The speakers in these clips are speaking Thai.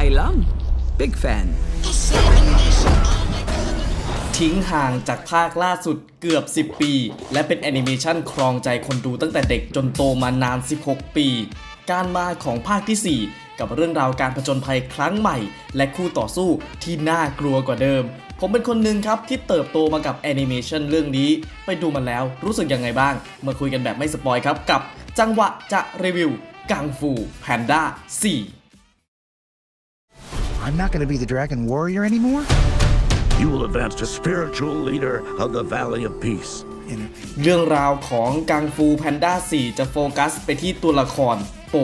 Tai Lam. Big fan. ทิ้งห่างจากภาคล่าสุดเกือบ 10 ปี และเป็นแอนิเมชันครองใจคนดูตั้งแต่เด็กจนโตมานาน 16 ปี การมาของภาคที่ 4 กับเรื่องราวการผจญภัยครั้งใหม่ และคู่ต่อสู้ที่น่ากลัวกว่าเดิม ผมเป็นคนหนึ่งครับที่เติบโตมากับแอนิเมชันเรื่องนี้ ไปดูมันแล้วรู้สึกยังไงบ้าง มาคุยกันแบบไม่สปอยครับกับ จังหวะจะรีวิวกังฟูแพนด้า4 I'm not going to be the Dragon Warrior anymore? You will advance to spiritual leader of the Valley of Peace. In เรื่องราวของกังฟูแพนด้า 4 จะโฟกัสไปที่ตัวละครโป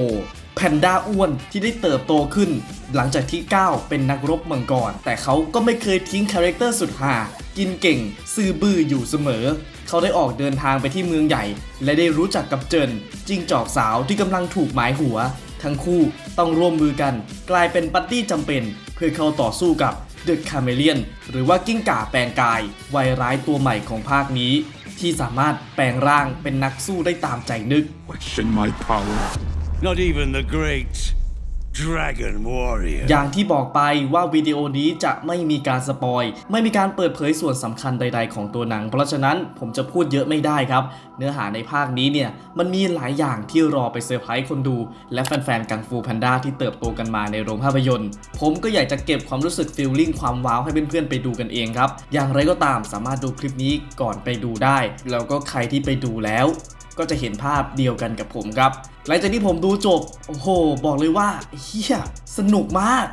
แพนด้าอ้วนที่ได้เติบโตขึ้น หลังจากที่9เป็นนักรบมังกร แต่เขาก็ไม่เคยทิ้งคาแรคเตอร์สุดหากินเก่ง ซื่อบื้ออยู่เสมอ เขาได้ออกเดินทางไปที่เมืองใหญ่ และได้รู้จักกับเจินจิงจอกสาวที่กำลังถูกหมายหัว ทั้งคู่ต้องร่วมมือกัน กลายเป็นปัตตี้จำเป็น เพื่อเข้าต่อสู้กับเดอะคาเมเลียนหรือว่ากิ้งก่าแปลงกายวัยร้ายตัวใหม่ของภาคนี้ ที่สามารถแปลงร่างเป็นนักสู้ได้ตามใจนึก Question my power. Not even the great Dragon Warrior. อย่างที่บอกไปว่าวิดีโอนี้จะไม่มีการสปอย ไม่มีการเปิดเผยส่วนสำคัญใด ๆ ของตัวหนัง เพราะฉะนั้นผมจะพูดเยอะไม่ได้ครับ เนื้อหาในภาคนี้เนี่ยมันมีหลายอย่างที่รอไปเซอร์ไพรส์คนดู และแฟนๆกังฟูแพนด้าที่เติบโตกันมาในโรงภาพยนตร์ ผมก็อยากจะเก็บความรู้สึกฟีลลิ่งความว้าวให้เพื่อนๆไปดูกันเองครับ อย่างไรก็ตามสามารถดูคลิปนี้ก่อนไปดูได้ แล้วก็ใครที่ไปดูแล้ว ก็จะเห็นภาพเดียวกันกับผมครับ หลังจากที่ผมดูจบ โอ้โห บอกเลยว่าเฮียสนุกมาก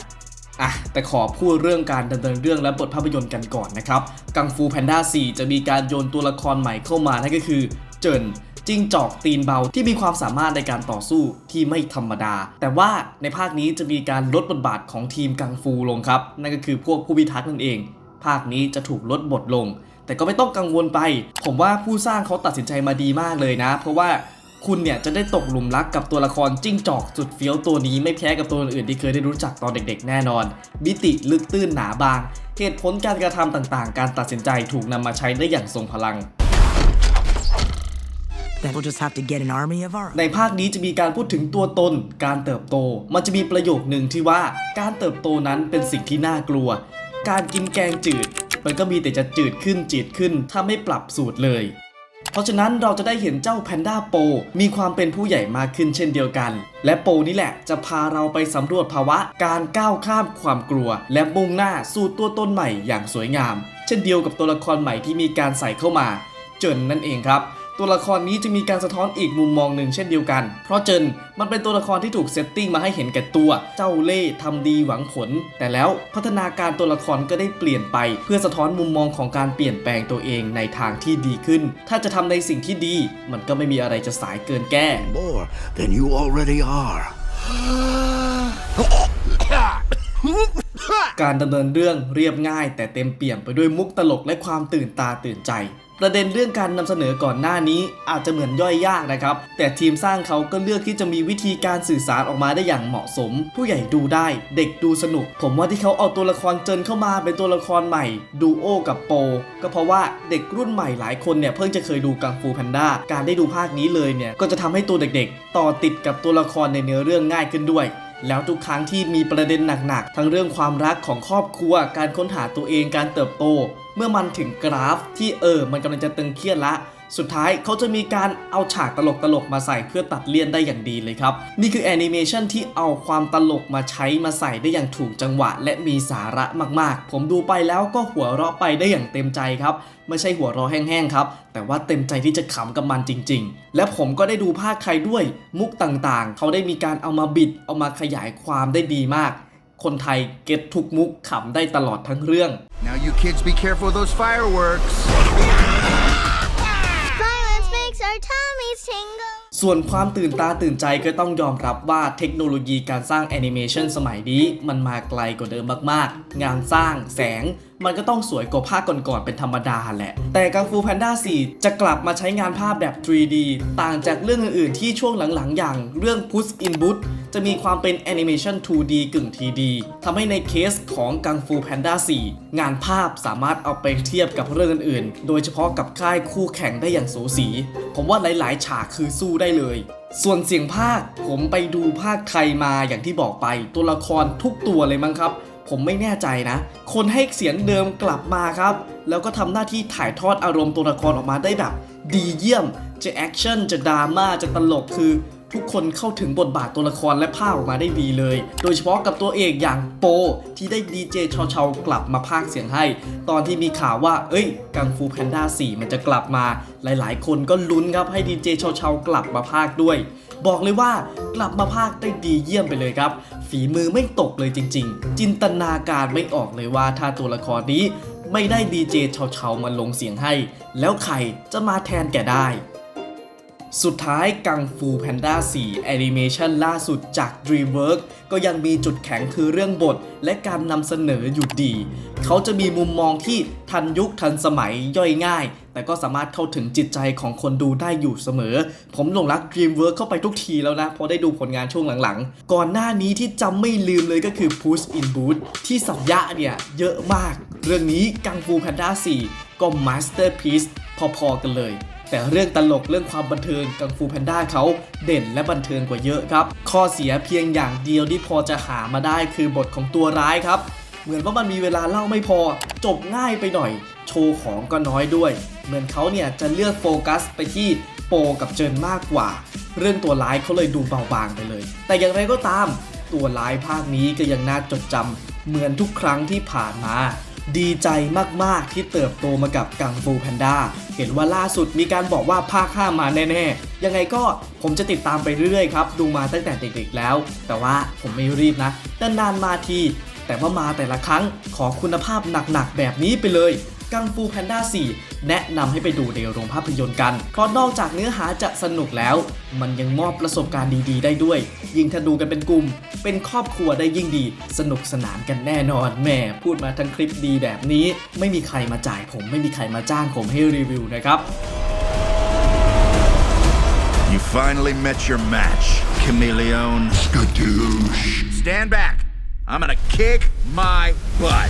อะแต่ขอพูดเรื่องการดำเนินเรื่องและบทภาพยนตร์กันก่อนนะครับ กังฟูแพนด้า 4 จะมีการโยนตัวละครใหม่เข้ามานั่นก็คือเจินจิ้งจอกตีนเบาที่มีความสามารถในการต่อสู้ที่ไม่ธรรมดา แต่ว่าในภาคนี้จะมีการลดบทบาทของทีมกังฟูลงครับ นั่นก็คือพวกผู้พิทักษ์นั่นเอง ภาคนี้จะถูกลดบทลง แต่ก็ไม่ต้องกังวลไป ผมว่าผู้สร้างเขาตัดสินใจมาดีมากเลยนะ เพราะว่าคุณเนี่ยจะได้ตกหลุมรักกับตัวละครจิ้งจอกสุดเฟี้ยวตัวนี้ไม่แพ้กับตัวอื่นๆที่เคยได้รู้จักตอนเด็กๆ แน่นอนมิติลึกตื้นหนาบาง เหตุผลการกระทำต่างๆ การตัดสินใจถูกนำมาใช้ได้อย่างทรงพลัง Then we'll just have to get an army of our own. ในภาคนี้จะมีการพูดถึงตัวตน การเติบโต มันจะมีประโยคหนึ่งที่ว่าการเติบโตนั้นเป็นสิ่งที่น่ากลัว การกินแกงจืด มันก็มีแต่จะจืดขึ้นจืดขึ้น ถ้าไม่ปรับสูตรเลย เพราะฉะนั้นเราจะได้เห็นเจ้าแพนด้าโปมีความเป็นผู้ใหญ่มากขึ้นเช่นเดียวกัน และโปนี่แหละจะพาเราไปสำรวจภาวะการก้าวข้ามความกลัว และมุ่งหน้าสู่ตัวตนใหม่อย่างสวยงาม เช่นเดียวกับตัวละครใหม่ที่มีการใส่เข้ามา เจินนั่นเองครับ ตัวละครนี้จะมีการสะท้อนอีกมุมมองหนึ่งเช่นเดียวกัน เพราะเจินมันเป็นตัวละครที่ถูกเซตติ้งมาให้เห็นแก่ตัว เจ้าเล่ห์ทำดีหวังผล แต่แล้วพัฒนาการตัวละครก็ได้เปลี่ยนไป เพื่อสะท้อนมุมมองของการเปลี่ยนแปลงตัวเองในทางที่ดีขึ้น ถ้าจะทำในสิ่งที่ดี มันก็ไม่มีอะไรจะสายเกินแก้ More than you already are. การดำเนินเรื่องเรียบง่าย แต่เต็มเปี่ยมไปด้วยมุกตลกและความตื่นตาตื่นใจ ประเด็นเรื่องการนำเสนอก่อนหน้านี้อาจจะเหมือนย่อยยากนะครับ แต่ทีมสร้างเขาก็เลือกที่จะมีวิธีการสื่อสารออกมาได้อย่างเหมาะสม ผู้ใหญ่ดูได้ เด็กดูสนุก ผมว่าที่เขาเอาตัวละครเจินเข้ามาเป็นตัวละครใหม่ดูโอกับโป ก็เพราะว่าเด็กรุ่นใหม่หลายคนเนี่ยเพิ่งจะเคยดูกังฟูแพนด้าการได้ดูภาคนี้เลยเนี่ยก็จะทำให้ตัวเด็กๆ ต่อติดกับตัวละครในเนื้อเรื่องง่ายขึ้นด้วย แล้วทุกครั้งที่มีประเด็นหนักๆ ทั้งเรื่องความรักของครอบครัว การค้นหาตัวเองการเติบโต เมื่อมันถึงกราฟที่เออ มันกำลังจะตึงเครียดละ สุดท้ายเขาจะมีการเอาฉากตลกๆมาใส่เพื่อตัดเลี่ยนได้อย่างดีเลยครับ นี่คือแอนิเมชันที่เอาความตลกมาใช้มาใส่ได้อย่างถูกจังหวะ และมีสาระมากๆ ผมดูไปแล้วก็หัวเราะไปได้อย่างเต็มใจครับ ไม่ใช่หัวเราะแห้งๆครับ แต่ว่าเต็มใจที่จะขำกับมันจริง ๆ และผมก็ได้ดูภาคไทยด้วยมุกต่างๆ เขาได้มีการเอามาบิด เอามาขยายความได้ดีมาก คนไทยเก็ตทุกมุกขำได้ตลอดทั้งเรื่อง Now, you kids be careful those fireworks. ส่วนความตื่นตาตื่นใจก็ต้องยอมรับว่าเทคโนโลยีการสร้างแอนิเมชันสมัยนี้ มันมาไกลกว่าเดิมมากๆ งานสร้างแสงมันก็ต้องสวยกว่าภาคก่อนๆเป็นธรรมดาแหละ แต่กังฟูแพนด้า 4 จะกลับมาใช้งานภาพแบบ 3D ต่างจากเรื่องอื่นๆที่ช่วงหลังๆ อย่างเรื่อง Push in Boot จะมีความเป็นแอนิเมชัน 2D กึ่ง 3D ทำให้ในเคสของกังฟูแพนด้า4 งานภาพสามารถเอาไปเทียบกับเรื่องอื่นๆ โดยเฉพาะกับค่ายคู่แข่งได้อย่างสูสี ผมว่าหลายๆ ฉากคือสู้ได้เลยส่วนเสียงภาค ผมไปดูภาคไทยมาอย่างที่บอกไป ตัวละครทุกตัวเลยมั้งครับ ผมไม่แน่ใจนะ คนให้เสียงเดิมกลับมาครับ แล้วก็ทำหน้าที่ถ่ายทอดอารมณ์ตัวละครออกมาได้แบบ ดีเยี่ยม จะแอคชั่นจะดราม่าจะตลกคือ ทุกคนเข้าถึงบทบาทตัวละครและภาพออกมาได้ดีเลย โดยเฉพาะกับตัวเอกอย่างโป ที่ได้ดีเจชาวชาวๆกลับมาพากเสียงให้ ตอนที่มีข่าวว่า เอ้ย กังฟูแพนด้า 4 มันจะกลับมา หลายๆ คนก็ลุ้นครับให้ดีเจชาวชาวๆกลับมาพากด้วย บอกเลยว่ากลับมาพากได้ดีเยี่ยมไปเลยครับ ฝีมือไม่ตกเลยจริง ๆ จินตนาการไม่ออกเลยว่าถ้าตัวละครนี้ไม่ได้ดีเจชาวๆมาลงเสียงให้ แล้วใครจะมาแทนแกได้ สุดท้ายกังฟูแพนด้า4แอนิเมชันล่าสุดจาก DreamWorks ก็ยังมีจุดแข็งคือเรื่องบท และการนำเสนออยู่ดี เขาจะมีมุมมองที่ทันยุคทันสมัยย่อยง่าย แต่ก็สามารถเข้าถึงจิตใจของคนดูได้อยู่เสมอ ผมหลงรัก DreamWorks เข้าไปทุกทีแล้วนะ พอได้ดูผลงานช่วงหลังๆ ก่อนหน้านี้ที่จำไม่ลืมเลยก็คือ Puss in Boots ที่สัญญาเนี่ยเยอะมาก เรื่องนี้กังฟูแพนด้า4ก็ Masterpiece พอๆกันเลย แต่เรื่องตลกเรื่องความบันเทิงกังฟูแพนด้าเขาเด่นและบันเทิงกว่าเยอะครับ ข้อเสียเพียงอย่างเดียวที่พอจะหามาได้คือบทของตัวร้ายครับ เหมือนว่ามันมีเวลาเล่าไม่พอ จบง่ายไปหน่อย โชว์ของก็น้อยด้วย เหมือนเขาเนี่ยจะเลือกโฟกัสไปที่โปกับเจินมากกว่า เรื่องตัวร้ายเขาเลยดูเบาบางไปเลย แต่อย่างไรก็ตาม ตัวร้ายภาคนี้ก็ยังน่าจดจำเหมือนทุกครั้งที่ผ่านมา ดีใจมากๆที่เติบโตมากับกังฟูแพนด้าเห็นว่าล่าสุดมีการบอกว่าภาค5มาแน่ๆ ยังไงก็ผมจะติดตามไปเรื่อยๆครับ ดูมาตั้งแต่เด็กๆแล้ว แต่ว่าผมไม่รีบนะนานๆมาที แต่ว่ามาแต่ละครั้งขอคุณภาพหนักๆแบบนี้ไปเลย กังฟูแพนด้า 4 แนะนำให้ไปดูในโรงภาพยนตร์กัน เพราะนอกจากเนื้อหาจะสนุกแล้ว มันยังมอบประสบการณ์ดีๆ ได้ด้วย ยิ่งถ้าดูกันเป็นกลุ่ม เป็นครอบครัวได้ยิ่งดี สนุกสนานกันแน่นอนแหม่พูดมาทั้งคลิปดีแบบนี้ ไม่มีใครมาจ่ายผมไม่มีใครมาจ้างผมให้รีวิวนะครับ You finally met your match, chameleon. Skadoosh. Stand back. I'm gonna kick my butt.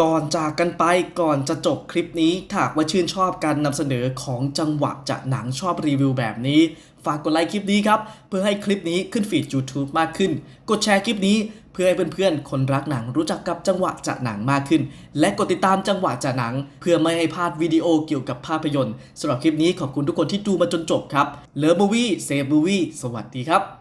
ก่อนจากกันไปก่อนจะจบคลิปนี้ถ้าหากว่าชื่นชอบการนำเสนอของจังหวะจะหนังชอบรีวิวแบบนี้ ฝากกดไลค์คลิปนี้ครับ เพื่อให้คลิปนี้ขึ้นฟีด YouTube มากขึ้น กดแชร์คลิปนี้เพื่อให้เพื่อนๆ คนรักหนังรู้จักกับจังหวะจะหนังมากขึ้น และกดติดตามจังหวะจะหนัง เพื่อไม่ให้พลาดวิดีโอเกี่ยวกับภาพยนตร์สำหรับคลิปนี้ขอบคุณทุกคนที่ดูมาจนจบครับเลิฟมูวี่เซฟมูวี่สวัสดีครับ